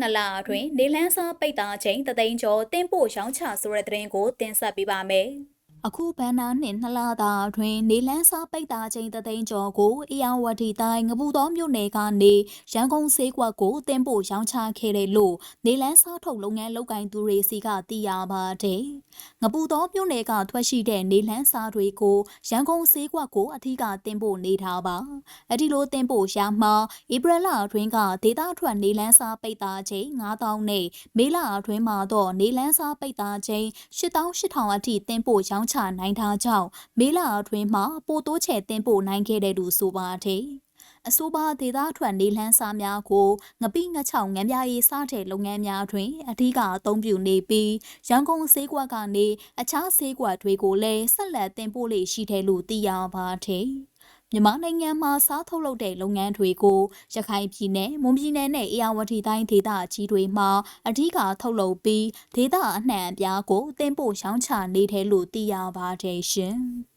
နှစ်လအတွင်းနေလန်းစားပိတ်တာချိန်တသိန်းကျော်တင်းပို့ရောင်းချဆိုတဲ့သတင်းကိုတင်ဆက်ပေးပါမယ်။ အခုဘန်နာနှင့်နှစ်လတာအတွင်းနေလန်းစားပိတ်တာချိန်တသိန်းကျော်ကိုအယောင်ဝတီတိုင်းငပူတော်မြို့နယ်ကနေရန်ကုန်စေးကွက်ကိုတင်ပို့ရောင်းချခဲ့တယ်လို့နေလန်းစားထုတ်လုပ်ငန်းလုပ်ကိုင်သူတွေစီကသိရပါတယ်။ငပူတော်မြို့နယ်ကထွက်ရှိတဲ့နေလန်းစားတွေကိုရန်ကုန်စေးကွက်ကိုအထူးကတင်ပို့နေထားပါ။အဒီလိုတင်ပို့ရမှာဧပြီလအတွင်းကဒေတာထွက်နေလန်းစားပိတ်တာချိန်9000နဲ့မေလအတွင်းမှာတော့နေလန်းစားပိတ်တာချိန်8800အထိတင်ပို့ရောင်းချနိုင်တာကြောင့်မေလအတွင်းမှာပိုတိုးချဲတင်ပို့နိုင်ခဲ့တဲ့သူဆိုပါတယ်။အဆိုပါဒေသထွက်နေလန်းစားများကိုငပိငချောင်ငံပြရေးစားတဲ့လုပ်ငန်းများတွင်အထူးကအသုံးပြုနေပြီးရန်ကုန်စေးကွက်ကနေအခြားစေးကွက်တွေကိုလည်းဆက်လက်တင်ပို့လေရှိတယ်လို့သိရပါတယ်။ မြန်မာနိုင်ငံမှာစားထုတ်လုပ်တဲ့လုပ်ငန်းတွေကိုရခိုင်ပြည်နယ်မွန်ပြည်နယ်နဲ့အေရဝတီတိုင်းဒေသကြီးတွေမှာအဓိကထုတ်လုပ်ပြီးဒေသအနှံ့အပြားကိုတင်ပို့ရောင်းချနေတယ်လို့သိရပါတယ်ရှင်။